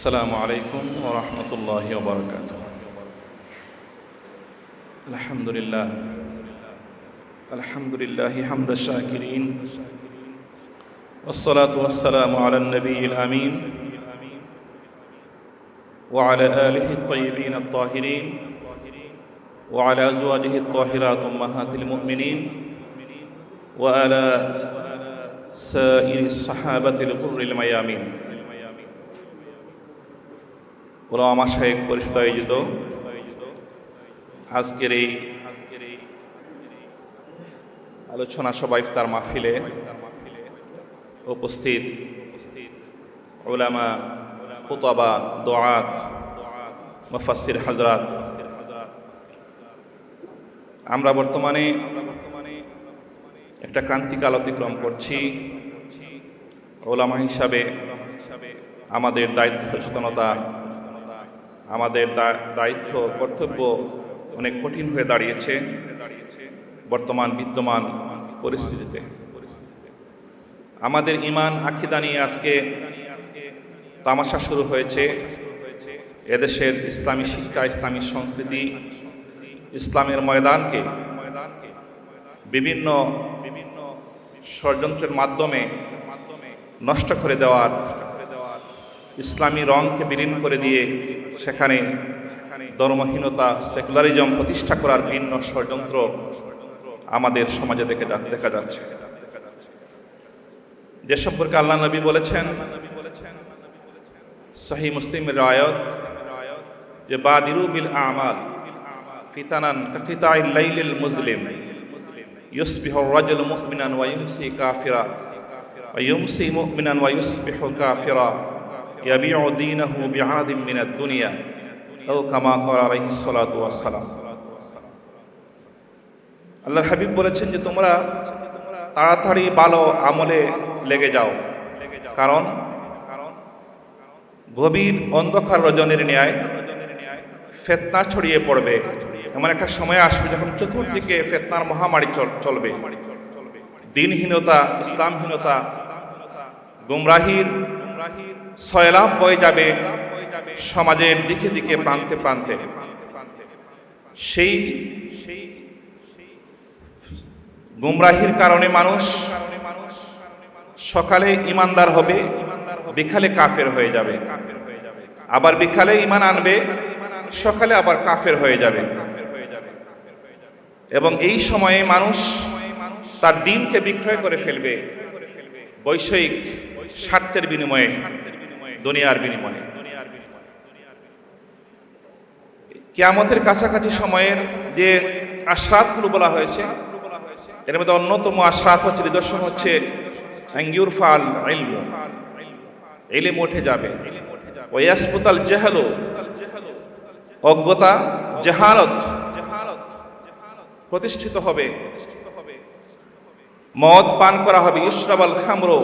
السلام عليكم ورحمة الله وبركاته. الحمد لله. الحمد لله حمد الشاكرين. والصلاة والسلام على النبي الأمين. وعلى آله الطيبين الطاهرين. وعلى أزواجه الطاهرات أمهات المؤمنين. وعلى سائر الصحابة الغر الميامين. ওলামা শাহেক পরিষদ আয়োজিত আজকের এই আলোচনা সভা ইফতার মাহফিলে উপস্থিত ওলামা খুতাবা, দোয়াত মুফাসির হাজরাত। আমরা বর্তমানে একটা ক্রান্তিকাল অতিক্রম করছি। ওলামা হিসাবে আমাদের দায়িত্ব সচেতনতা আমাদের দায়িত্ব, কর্তব্য অনেক কঠিন হয়ে দাঁড়িয়েছে বর্তমান বিদ্যমান পরিস্থিতিতে। আমাদের ইমান আখিদা নিয়ে আজকে তামাশা শুরু হয়েছে। এদেশের ইসলামী শিক্ষা, ইসলামী সংস্কৃতি, ইসলামের ময়দানকে বিভিন্ন বিভিন্ন ষড়যন্ত্রের মাধ্যমে নষ্ট করে দেওয়ার ইসলামী রংকে বিলীন করে দিয়ে সেখানে ধর্মহীনতা সেকুলারিজম প্রতিষ্ঠা করার ভিন্ন ষড়যন্ত্র আমাদের সমাজে দেখে দেখা যাচ্ছে। যে সম্পর্কে আল্লাহ নবী বলেছেন সহি মুসলিম রায়ত যে, বাদিরু বিল আমাল ফিতানান কাকিতাই লাইলিল মুসলিম ইউসবিহ রাজুল মুমিনান ওয়া ইউমসি কাফিরা, ওয়া ইউমসি মুমিনান ওয়া ইউসবিহু কাফিরা। يبيع دينه بعاد من الدنيا أو كما قال عليه الصلاة والسلام আল্লাহর হাবিব বলেছেন যে তোমরা তাড়াতাড়ি ভালো আমলে লেগে যাও কারণ গভীর অন্ধকার রজনীর ন্যায় ফেতনা ছড়িয়ে পড়বে এমন একটা সময় আসবে যখন চতুর্দিকে ফেতনার মহামারী চল- চলবে দিনহীনতা ইসলামহীনতা গুমরাহির সয়লাভ বয়ে যাবে সমাজের দিকে দিকে, প্রান্তে প্রান্তে। সেই সেই গুমরাহির কারণে মানুষ সকালে ইমানদার হবে, বিকালে কাফের হয়ে যাবে। আবার বিকালে ইমান আনবে, সকালে আবার কাফের হয়ে যাবে। এবং এই সময়ে মানুষ তার দিনকে বিক্রয় করে ফেলবে, বৈষয়িক স্বার্থের বিনিময়ে। দুনিয়ার বিনিময়ে। কিয়ামতের কাছাকাছি সময়ের যে আশ্রাতগুলো বলা হয়েছে, এর মধ্যে অন্যতম আশ্রাত হচ্ছে, নিদর্শন হচ্ছে আঙ্গিউর ফাল ইলিম উঠে যাবে। ওয়াসপুতাল জেহালো, অজ্ঞতা, জেহালত প্রতিষ্ঠিত হবে। মদ পান করা হবে ইসরাবাল খামরো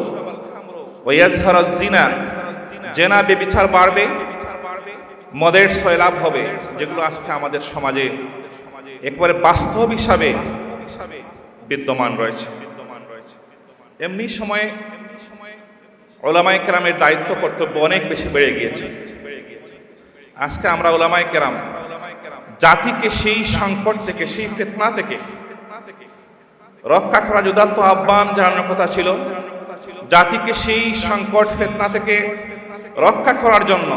ওয়াজহার জিনা। জেনা বেবিচার বাড়বে, মদের সয়লাভ হবে, যেগুলো আজকে আমাদের সমাজে একবারে বাস্তব হিসাবে বিদ্যমান রয়েছে। এমনি সময়ে ওলামাই কেরামের দায়িত্ব, কর্তব্য অনেক বেশি বেড়ে গিয়েছে। আজকে আমরা ওলামাই কেরাম জাতিকে সেই সংকট থেকে, সেই ফেতনা থেকে রক্ষা করা যুদাত্ত আহ্বান জানানোর কথা ছিল। জাতিকে সেই সংকট ফেতনা থেকে রক্ষা করার জন্য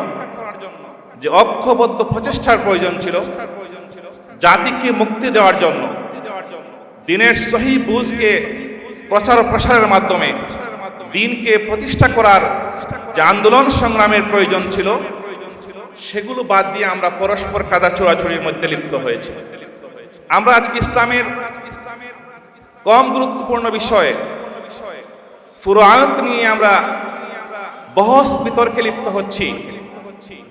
যে অক্ষবদ্ধ প্রচেষ্টার প্রয়োজন ছিল, জাতিকে মুক্তি দেওয়ার জন্য, দিনের সহি বুঝকে প্রচার প্রসারের মাধ্যমে দিনকে প্রতিষ্ঠা করার যে আন্দোলন সংগ্রামের প্রয়োজন ছিল, সেগুলো বাদ দিয়ে আমরা পরস্পর কাদা চোরাচুরির মধ্যে লিপ্ত হয়েছে। আমরা আজকে ইসলামের কম গুরুত্বপূর্ণ বিষয়ে পুরো আয়ত নিয়ে আমরা বহস বিতর্কে লিপ্ত হচ্ছি।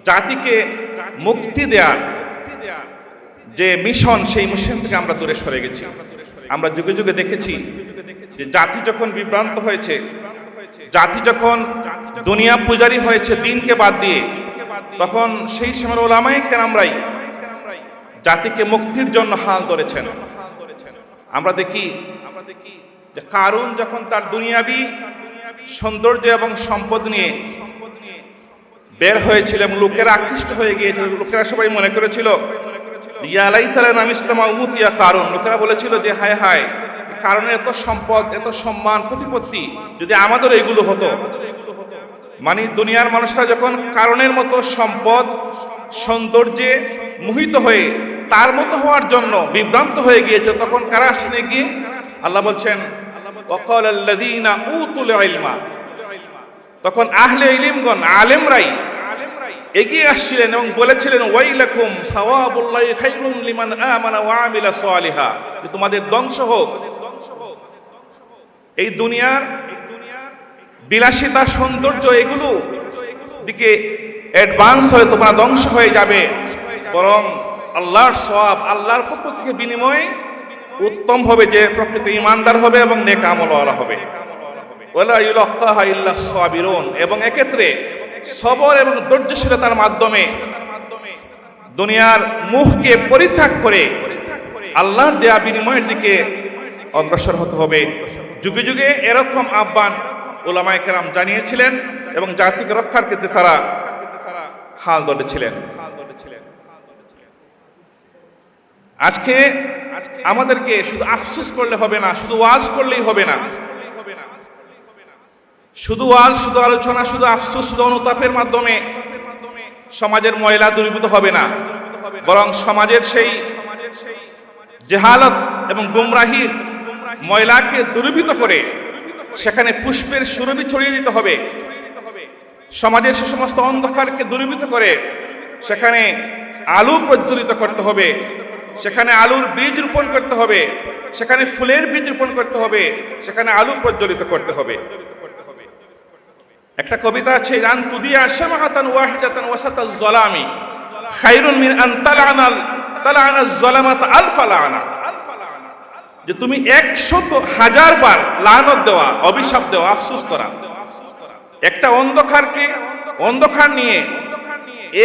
জাতিকে মুক্তি দেওয়ার যে মিশন, সেই মিশন থেকে আমরা দূরে সরে গেছি। আমরা যুগে যুগে দেখেছি যে জাতি যখন বিভ্রান্ত হয়েছে, জাতি যখন দুনিয়া পূজারি হয়েছে দিনকে বাদ দিয়ে, তখন সেই সময় ওলামাই কেরামরাই জাতিকে মুক্তির জন্য হাল ধরেছেন। আমরা দেখি আমরা দেখি যে কারুন যখন তার দুনিয়াবি সৌন্দর্য এবং সম্পদ নিয়ে বের হয়েছিল এবং লোকেরা আকৃষ্ট হয়ে গিয়েছিল, লোকেরা সবাই মনে করেছিল ইয়ালাই কারণ লোকেরা বলেছিল যে, হায় হায় এত সম্পদ, এত সম্মান, প্রতিপত্তি যদি এগুলো হতো। মানে দুনিয়ার মানুষরা যখন কারণের মতো সম্পদ, সৌন্দর্যে মোহিত হয়ে তার মতো হওয়ার জন্য বিভ্রান্ত হয়ে গিয়েছে তখন কারা আসছেন গিয়ে আল্লাহ বলছেন ওয়াকাল আল্লাযীনা উতুল ইলমা তখন আহলে ইলিমগণ, আলেমরাই এগিয়ে আসছিলেন এবং বলেছিলেন, ওয়াইলাকুম সাওয়াবুল্লাহি খাইরুম লিমান আমানা ওয়া আমিলা সালিহা। যে তোমাদের ধ্বংস হোক। এই দুনিয়ার বিলাসিতা, সৌন্দর্য এগুলো দিকে অ্যাডভান্স হয়ে তোমরা ধ্বংস হয়ে যাবে। বরং আল্লাহর সব আল্লাহর পক্ষ থেকে বিনিময়ে উত্তম হবে যে প্রকৃত ইমানদার হবে এবং নেক হবে। এবং এক্ষেত্রে সবর এবং ধৈর্যশীলতার মাধ্যমে দুনিয়ার মুখকে পরিত্যাগ করে আল্লাহর দেয়া বিনিময়ের দিকে অগ্রসর হতে হবে। যুগে যুগে এরকম আহ্বান ওলামায়ে কেরাম জানিয়েছিলেন এবং জাতিকে রক্ষার ক্ষেত্রে তারা হাল ধরেছিলেন। আজকে আমাদেরকে শুধু আফসোস করলে হবে না, শুধু ওয়াজ করলেই হবে না। শুধু ওয়াজ, শুধু আলোচনা, শুধু আফসোস, শুধু অনুতাপের মাধ্যমে সমাজের ময়লা দূরীভূত হবে না। বরং সমাজের সেই জেহালত এবং গুমরাহির ময়লাকে দূরীভূত করে সেখানে পুষ্পের সুরভি ছড়িয়ে দিতে হবে। সমাজের সে সমস্ত অন্ধকারকে দূরীভূত করে সেখানে আলো প্রজ্বলিত করতে হবে। সেখানে আলুর বীজ রোপণ করতে হবে, সেখানে ফুলের বীজ রোপণ করতে হবে, সেখানে আলু প্রজ্বলিত করতে হবে। একটা কবিতা আছে আন তুদিয়া শামাতান ওয়াহিদাতান ওয়াসাতা যলামি খায়রুন মিন আন তালানাল, তালানা যলামাত আলফা যে তুমি একশত হাজার বার লানত দেওয়া, অভিশাপ দেওয়া, আফসোস করা। একটা অন্ধকারকে অন্ধকার নিয়ে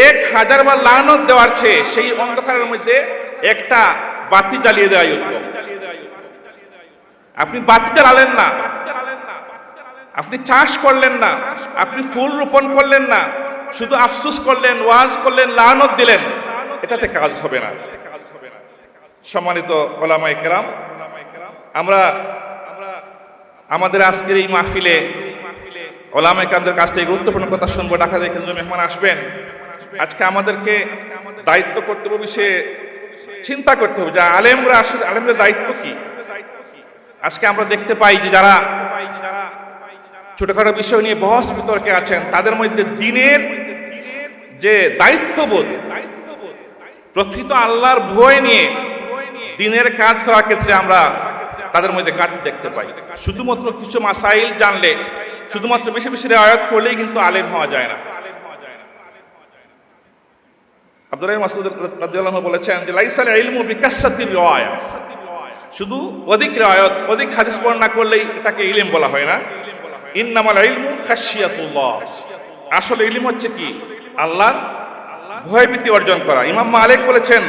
এক হাজার বার লানত দেওয়ার চেয়ে সেই অন্ধকারের মধ্যে একটা বাতি জ্বালিয়ে দেওয়াই উত্তম। আপনি বাতি জ্বালালেন না। আপনি চাষ করলেন না। আপনি ফুল রোপণ করলেন না। শুধু আফসুস করলেন, ওয়াজ করলেন, লানত দিলেন। এটাতে কাজ হবে না। সম্মানিত ওলামাই কেরাম, আমরা আমাদের আজকের এই মাহফিলে ওলামাই কামদের কাছ থেকে গুরুত্বপূর্ণ কথা শুনব। ঢাকা থেকে মেহমান আসবেন। আজকে আমাদেরকে দায়িত্ব কর্তব্য বিষয়ে চিন্তা করতে হবে যে আলেমরা আসলে, আলেমদের দায়িত্ব কি? আজকে আমরা দেখতে পাই যে যারা ছোটখাটো বিষয় নিয়ে বহস বিতর্কে আছেন, তাদের মধ্যে দিনের যে দায়িত্ববোধ, প্রকৃত আল্লাহর ভয় নিয়ে দিনের কাজ করার ক্ষেত্রে আমরা তাদের মধ্যে কাট দেখতে পাই। শুধুমাত্র কিছু মাসাইল জানলে, শুধুমাত্র বেশি বেশি রেওয়ায়ত করলেই কিন্তু আলেম হওয়া যায় না। আব্দুল মাসুদ রাদিয়াল্লাহু বলেছেন যে, লাইসাল ইলমু বিকাসাতির রিওয়ায়া। শুধু অধিক রিওয়ায়াত, অধিক হাদিস বর্ণনা করলেই তাকে ইলম বলা হয় না। ইন্নামাল ইলমু খাশিয়াতুল্লাহ আসলে ইলম হচ্ছে কি? আল্লাহর ভয়ভীতি অর্জন করা। ইমাম মালিক বলেছেন,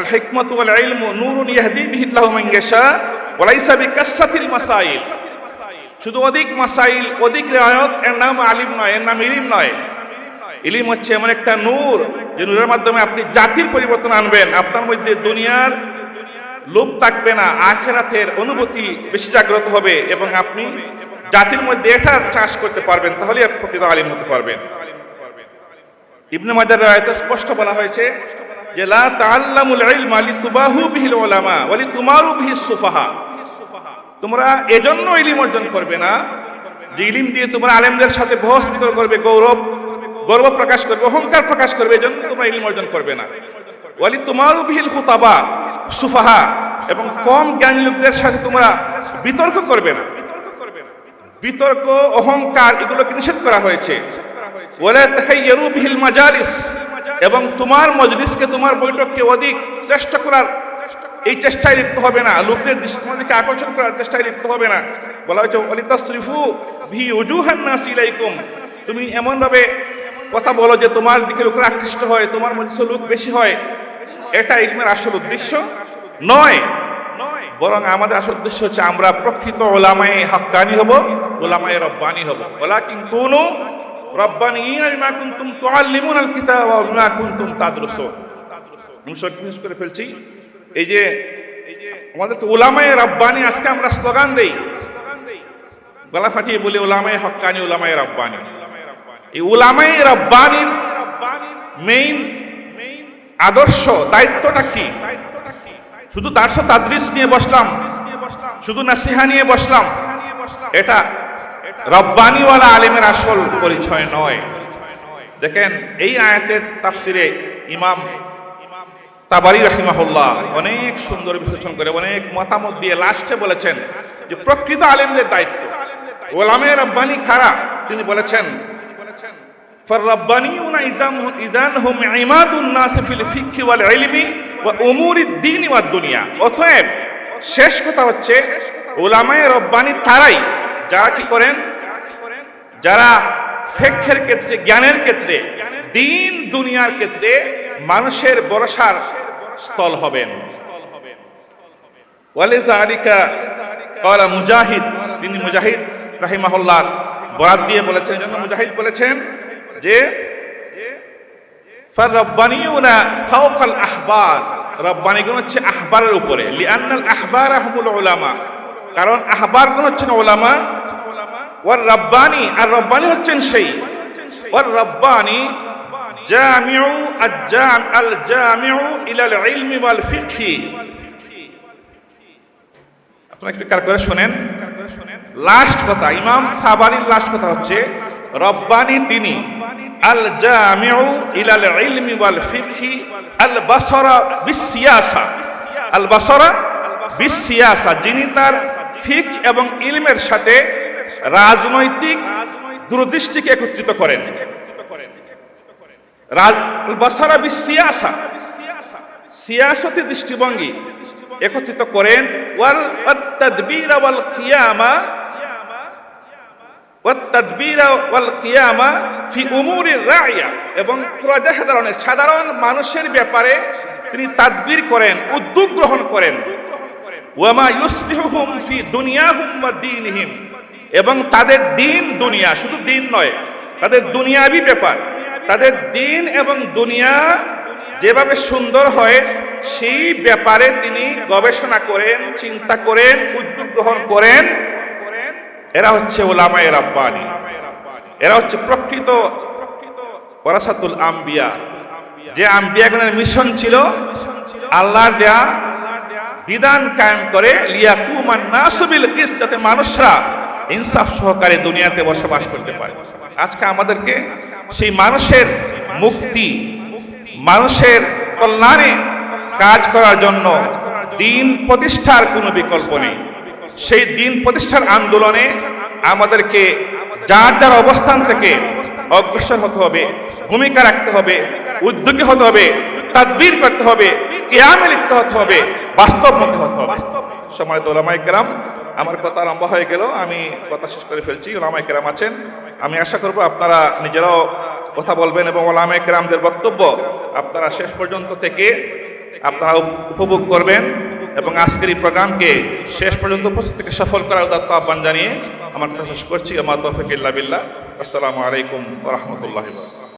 আল হিকমাতু ওয়াল ইলমু নূরুন ইয়াহদি বিহি আল্লাহু মান ইয়াশা ওয়া লাইসা বিকাসরাতিল মাসাইল। শুধু অধিক মাসাইল, অধিক রিওয়ায়াত, এর নাম আলিম নয়, এর নাম ইলিম নয়। ইলিম হচ্ছে এমন একটা নূর যে নূরের মাধ্যমে আপনি জাতির পরিবর্তন আনবেন। আপনার মধ্যে দুনিয়ার লোভ থাকবে না, আখেরাতের অনুভূতি বেশি জাগ্রত হবে এবং আপনি জাতির মধ্যে এটার চাষ করতে পারবেন তাহলে প্রকৃত আলিম হতে পারবেন। ইবনে মাজার রায়তে স্পষ্ট বলা হয়েছে যে, লা তাআল্লামুল ইলমা লিতুবাহু বিহিল উলামা ওয়া লিতুমারু বিহিস সুফাহা। তোমরা এজন্য ইলিম অর্জন করবে না। যে ইলিম দিয়ে তোমরা আলেমদের সাথে বহস বিতর্ক করবে গৌরব। গর্ব প্রকাশ করবে, অহংকার প্রকাশ করবে এজন্য তোমরা ইলিম অর্জন করবে না। ওয়ালি তোমারও বিহিল খুতাবা, সুফাহা, এবং কম জ্ঞানী লোকদের সাথে তোমরা বিতর্ক করবে না। বিতর্ক, অহংকার এগুলোকে নিষেধ করা হয়েছে। ওলা তাখাইয়ারু বিহিল মাজালিস, এবং তোমার মজলিসকে, তোমার বৈঠককে অধিক চেষ্টা করার এই চেষ্টায় লিপ্ত হবে না। লোকদের দৃষ্টিকে আকর্ষণ করার চেষ্টায় লিপ্ত হবে না। বলা হয়েছে অলিতাসরিফু ভি উজুহান নাস ইলাইকুম, তুমি এমন ভাবে কথা বলো যে তোমার দিকে লোকের আকৃষ্ট হয়, তোমার মধ্যে লোক বেশি হয়। এটা ইলমের আসল উদ্দেশ্য নয়। বরং আমাদের আসল উদ্দেশ্য হচ্ছে আমরা প্রকৃত ওলামায়ে হাক্কানি হব, ওলামায়ে রব্বানি হব। ওলা কিন কোন রব্বানিয়িনা বিমা কুনতুম করে ফেলছি। এই যে রব্বানি, আজকে আমরা স্লোগান দেই। গলা ফাটিয়ে বলি উলামায়ে হক্কানি উলামায়ে রব্বানি। এই উলামায়ে রব্বানির মেইন আদর্শ, দায়িত্বটা কি? শুধু দার্শ তাদরিস নিয়ে বসলাম, শুধু নাসিহা নিয়ে বসলাম, এটা রব্বানিওয়ালা আলিমের আসল পরিচয় নয়। দেখেন, এই আয়াতের তাফসিরে ইমাম তাবারি রাহিমাহুল্লাহ অনেক সুন্দর বিশ্লেষণ করে, অনেক মতামত দিয়ে লাস্টে বলেছেন যে প্রকৃত আলেমদের দায়িত্ব। ওলামে রব্বানি খারা তিনি বলেছেন فالربانيون إذا هم عماد الناس في الفقه والعلم وأمور الدين والدنيا অতএব শেষ কথা হচ্ছে ওলামায়ে রব্বানি তারাই যারা কি করেন যারা ফেক্ষের ক্ষেত্রে জ্ঞানের ক্ষেত্রে দিন দুনিয়ার ক্ষেত্রে মানুষের ভরসার স্থল হবেন ওয়ালিজালিকা কলা মুজাহিদ তিনি মুজাহিদ রাহিমাহুল্লাহ বরাদ দিয়ে বলেছেন এই জন্য মুজাহিদ বলেছেন যে রব্বানিউনা ফাওকাল আহবার। রব্বানিগুন হচ্ছে আহবারের উপরে। লিআন্নাল আহবার আহমুল উলামা। কারণ আহবার গুণ হচ্ছেন ওলামা ওয়ার রব্বানি, আর রব্বানি হচ্ছেন সেই। ওয়ার রব্বানি জামিউ আল-জাম আল-জামিউ ইলাল ইলমি ওয়াল ফিকহি। আপনারা একটু কার করে শুনেন? লাস্ট কথা, ইমাম খাবারির লাস্ট কথা হচ্ছে রব্বানি তিনি আল জামিউ ইলাল ইলমি ওয়াল ফিকহি আল বাসরা বিসিয়াসা আল বাসরা বিসিয়াসা যিনি তার ফিক এবং ইলমের সাথে রাজনৈতিক দূরদৃষ্টিকে একত্রিত করেন। বাসারা বিসিয়াসা সিয়াসতি দৃষ্টিভঙ্গি একত্রিত করেন। ওয়াল তাদবীর ওয়াল কিয়ামা এবং সাধারণের সাধারণ মানুষের ব্যাপারে তিনি তাদবীর করেন, উদ্যোগ গ্রহণ করেন। এবং তাদের দিন দুনিয়া, শুধু দিন নয়, তাদের দুনিয়াবি ব্যাপার। তাদের দিন এবং দুনিয়া যেভাবে সুন্দর হয়, সেই ব্যাপারে তিনি গবেষণা করেন, চিন্তা করেন, উদ্যোগ গ্রহণ করেন। এরা হচ্ছে ওলামায়ে রাব্বানি। এরা হচ্ছে প্রকৃত ওরাসাতুল আম্বিয়া। যে আম্বিয়াগণের মিশন ছিল আল্লাহর দেয়া বিধান কায়েম করে লিয়া লিয়াকুমান নাসবিল কিস যাতে মানুষরা ইনসাফ সহকারে দুনিয়াতে বসবাস করতে পারে। আজকে আমাদেরকে সেই মানুষের মুক্তি, মানুষের কল্যাণে কাজ করার জন্য দিন প্রতিষ্ঠার কোনো বিকল্প নেই। সেই দিন প্রতিষ্ঠার আন্দোলনে আমাদেরকে যার যার অবস্থান থেকে অগ্রসর হতে হবে, ভূমিকা রাখতে হবে, উদ্যোগী হতে হবে, তাদবীর করতে হবে, কেয়ামে লিখতে হতে হবে, বাস্তব বাস্তবমুখী হতে হবে। সময় তো ওলামাই কেরাম, আমার কথা লম্বা হয়ে গেল, আমি কথা শেষ করে ফেলছি ওলামাই কেরাম আছেন। আমি আশা করব আপনারা নিজেরাও কথা বলবেন এবং ওলামাই কেরামদের বক্তব্য আপনারা শেষ পর্যন্ত থেকে আপনারা উপভোগ করবেন এবং আজকের এই প্রোগ্রামকে শেষ পর্যন্ত উপস্থিত থেকে সফল করার উদাত্ত আহ্বান জানিয়ে আমার কথা শেষ করছি। আমার তফিক বিল্লাহ। আসসালামু আলাইকুম রহমতুল্লাহ